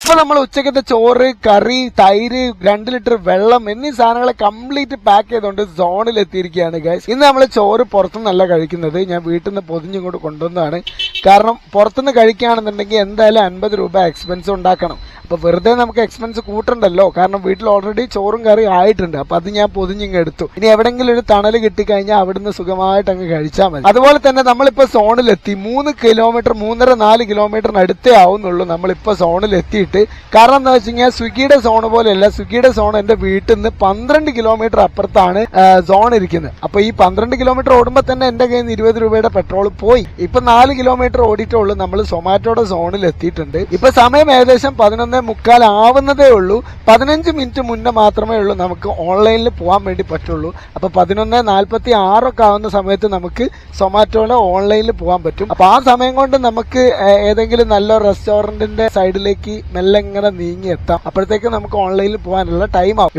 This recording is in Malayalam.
ഇപ്പൊ നമ്മൾ ഉച്ചക്കത്തെ ചോറ് കറി തൈര് രണ്ട് ലിറ്റർ വെള്ളം എന്നീ സാധനങ്ങളെ കംപ്ലീറ്റ് പാക്ക് ചെയ്തുകൊണ്ട് സോണിൽ എത്തിയിരിക്കുകയാണ് ഗൈസ് ഇന്ന് നമ്മൾ ചോറ് പുറത്തുനിന്നല്ല കഴിക്കുന്നത്. ഞാൻ വീട്ടിൽ നിന്ന് പൊതിഞ്ഞിങ്ങോട്ട് കൊണ്ടുവന്നതാണ്. കാരണം പുറത്തുനിന്ന് കഴിക്കുകയാണെന്നുണ്ടെങ്കിൽ എന്തായാലും അൻപത് രൂപ എക്സ്പെൻസ് ഉണ്ടാക്കണം. അപ്പൊ വെറുതെ നമുക്ക് എക്സ്പെൻസ് കൂട്ടണ്ടല്ലോ? കാരണം വീട്ടിൽ ഓൾറെഡി ചോറും കറി ആയിട്ടുണ്ട്. അപ്പൊ അത് ഞാൻ പൊതിഞ്ഞിങ്ങ് എടുത്തു. ഇനി എവിടെങ്കിലും ഒരു തണൽ കിട്ടിക്കഴിഞ്ഞാൽ അവിടുന്ന് സുഖമായിട്ട് അങ്ങ് കഴിച്ചാൽ മതി. അതുപോലെ തന്നെ നമ്മളിപ്പോൾ സോണിലെത്തി. മൂന്ന് കിലോമീറ്റർ മൂന്നര നാല് കിലോമീറ്ററിന് അടുത്തേ ആവുന്നുള്ളൂ നമ്മളിപ്പോൾ സോണിൽ എത്തിയിട്ട് കാരണം എന്താ വെച്ച് കഴിഞ്ഞാൽ സ്വിഗ്ഗിയുടെ സോൺ പോലെയല്ല. സ്വിഗ്ഗിയുടെ സോൺ എന്റെ വീട്ടിൽ നിന്ന് പന്ത്രണ്ട് കിലോമീറ്റർ അപ്പുറത്താണ് സോൺ ഇരിക്കുന്നത്. അപ്പോൾ ഈ പന്ത്രണ്ട് കിലോമീറ്റർ ഓടുമ്പോൾ തന്നെ എന്റെ കയ്യിൽ നിന്ന് ഇരുപത് രൂപയുടെ പെട്രോൾ പോയി. ഇപ്പൊ നാല് കിലോമീറ്റർ ഓടിയിട്ടുള്ളൂ നമ്മൾ സൊമാറ്റോയുടെ സോണിൽ എത്തിയിട്ടുണ്ട് ഇപ്പൊ സമയം ഏകദേശം പതിനൊന്നേ മുക്കാൽ ആവുന്നതേ ഉള്ളൂ. പതിനഞ്ച് മിനിറ്റ് മുന്നേ മാത്രമേ ഉള്ളൂ നമുക്ക് ഓൺലൈനിൽ പോകാൻ വേണ്ടി പറ്റുള്ളൂ. അപ്പോൾ പതിനൊന്ന് നാൽപ്പത്തി ആറൊക്കെ ആവുന്ന സമയത്ത് നമുക്ക് സൊമാറ്റോയിലെ ഓൺലൈനിൽ പോകാൻ പറ്റും. അപ്പോൾ ആ സമയം കൊണ്ട് നമുക്ക് ഏതെങ്കിലും നല്ല റെസ്റ്റോറന്റിന്റെ സൈഡിലേക്ക് മെല്ലെ ഇങ്ങനെ നീങ്ങി എത്താം. അപ്പോഴത്തേക്ക് നമുക്ക് ഓൺലൈനിൽ പോകാനുള്ള ടൈം ആവും.